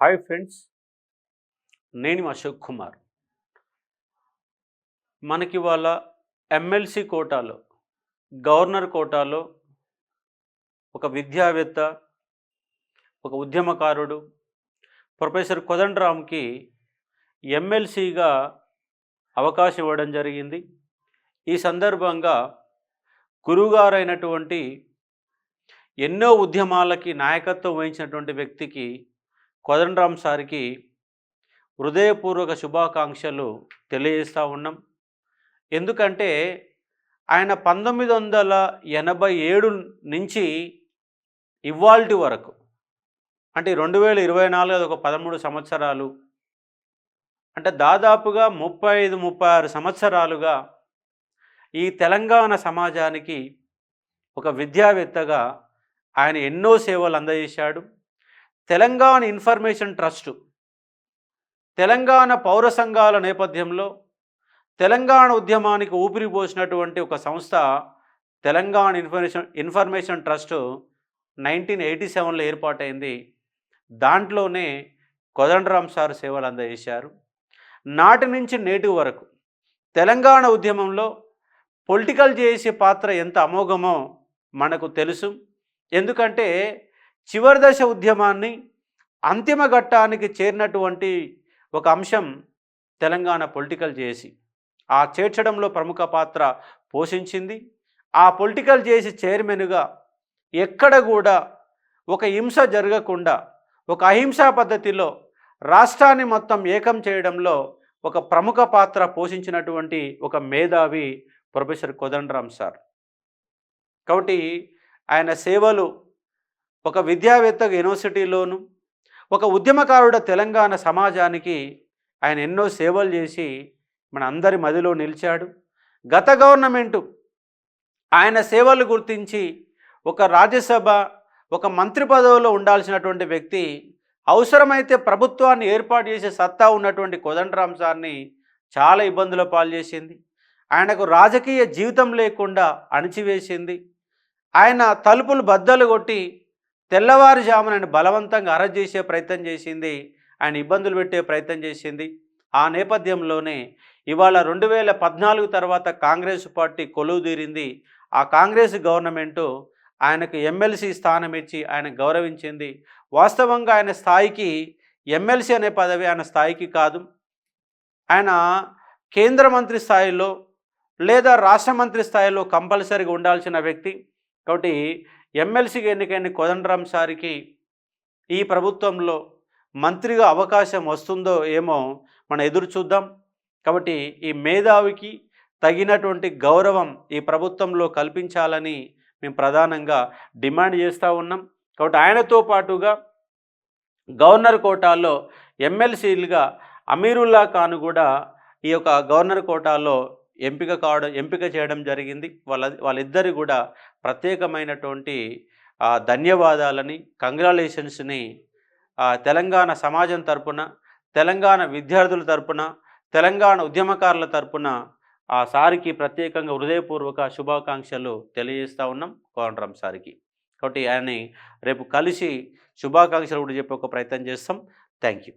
Hi friends నేను అశోక్ కుమార్. మనకి వాళ్ళ ఎమ్మెల్సీ కోటాలో గవర్నర్ కోటాలో ఒక విద్యావేత్త ఒక ఉద్యమకారుడు ప్రొఫెసర్ కొదండరామ్కి ఎమ్మెల్సీగా అవకాశం ఇవ్వడం జరిగింది. ఈ సందర్భంగా గురువుగారైనటువంటి ఎన్నో ఉద్యమాలకి నాయకత్వం వహించినటువంటి వ్యక్తికి కోదండరామ్ సార్కి హృదయపూర్వక శుభాకాంక్షలు తెలియజేస్తూ ఉన్నాం. ఎందుకంటే ఆయన పంతొమ్మిది వందల ఎనభై ఏడు నుంచి ఇవాల్టి వరకు అంటే రెండు వేల ఇరవై నాలుగు అది ఒక పదమూడు సంవత్సరాలు అంటే దాదాపుగా ముప్పై ఐదు ముప్పై ఆరు సంవత్సరాలుగా ఈ తెలంగాణ సమాజానికి ఒక విద్యావేత్తగా ఆయన ఎన్నో సేవలు అందజేశాడు. తెలంగాణ ఇన్ఫర్మేషన్ ట్రస్టు తెలంగాణ పౌర సంఘాల నేపథ్యంలో తెలంగాణ ఉద్యమానికి ఊపిరిపోసినటువంటి ఒక సంస్థ Telangana information information trust nineteen eighty సెవెన్లో ఏర్పాటైంది. దాంట్లోనే కొదండరామ్ సార్ సేవలు అందజేశారు. నాటి నుంచి నేటి వరకు తెలంగాణ ఉద్యమంలో పొలిటికల్ చేసే పాత్ర ఎంత అమోఘమో మనకు తెలుసు. ఎందుకంటే చివరి దశ ఉద్యమాన్ని అంతిమ ఘట్టానికి చేరినటువంటి ఒక అంశం తెలంగాణ పొలిటికల్ చేసి ఆ చేర్చడంలో ప్రముఖ పాత్ర పోషించింది. ఆ పొలిటికల్ చేసి చైర్మన్గా ఎక్కడ కూడా ఒక హింస జరగకుండా ఒక అహింసా పద్ధతిలో రాష్ట్రాన్ని మొత్తం ఏకం చేయడంలో ఒక ప్రముఖ పాత్ర పోషించినటువంటి ఒక మేధావి ప్రొఫెసర్ కోదండరామ్ సార్. కాబట్టి ఆయన సేవలు ఒక విద్యావేత్త యూనివర్సిటీలోను ఒక ఉద్యమకారుడ తెలంగాణ సమాజానికి ఆయన ఎన్నో సేవలు చేసి మన అందరి మదిలో నిలిచాడు. గత గవర్నమెంటు ఆయన సేవలు గుర్తించి ఒక రాజ్యసభ ఒక మంత్రి పదవిలో ఉండాల్సినటువంటి వ్యక్తి అవసరమైతే ప్రభుత్వాన్ని ఏర్పాటు చేసే సత్తా ఉన్నటువంటి కోదండరామ్ సార్ని చాలా ఇబ్బందుల పాలు చేసింది. ఆయనకు రాజకీయ జీవితం లేకుండా అణిచివేసింది. ఆయన తలుపులు బద్దలు కొట్టి తెల్లవారుజామునని బలవంతంగా అరెస్ట్ చేసే ప్రయత్నం చేసింది. ఆయన ఇబ్బందులు పెట్టే ప్రయత్నం చేసింది. ఆ నేపథ్యంలోనే ఇవాళ రెండు వేల పద్నాలుగు తర్వాత కాంగ్రెస్ పార్టీ కొలువు తీరింది. ఆ కాంగ్రెస్ గవర్నమెంటు ఆయనకు ఎమ్మెల్సీ స్థానం ఇచ్చి ఆయన గౌరవించింది. వాస్తవంగా ఆయన స్థాయికి ఎమ్మెల్సీ అనే పదవి ఆయన స్థాయికి కాదు. ఆయన కేంద్ర మంత్రి స్థాయిలో లేదా రాష్ట్ర మంత్రి స్థాయిలో కంపల్సరీగా ఉండాల్సిన వ్యక్తి. కాబట్టి ఎమ్మెల్సీకి ఎన్నికైన కోదండరామ్ సారికి ఈ ప్రభుత్వంలో మంత్రిగా అవకాశం వస్తుందో ఏమో మనం ఎదురు చూద్దాం. కాబట్టి ఈ మేధావికి తగినటువంటి గౌరవం ఈ ప్రభుత్వంలో కల్పించాలని మేము ప్రధానంగా డిమాండ్ చేస్తూ ఉన్నాం. కాబట్టి ఆయనతో పాటుగా గవర్నర్ కోటాలో ఎమ్మెల్సీలుగా అమీరుల్లా ఖాన్ కూడా ఈ యొక్క గవర్నర్ కోటాలో ఎంపిక కావడం ఎంపిక చేయడం జరిగింది. వాళ్ళ వాళ్ళిద్దరు కూడా ప్రత్యేకమైనటువంటి ధన్యవాదాలని కంగ్రాలేషన్స్ని తెలంగాణ సమాజం తరపున తెలంగాణ విద్యార్థుల తరపున తెలంగాణ ఉద్యమకారుల తరపున ఆ సారికి ప్రత్యేకంగా హృదయపూర్వక శుభాకాంక్షలు తెలియజేస్తూ ఉన్నాం కోనరామ్ సారికి. కాబట్టి ఆయన్ని రేపు కలిసి శుభాకాంక్షలు కూడా చెప్పే ఒక ప్రయత్నం చేస్తాం. Thank you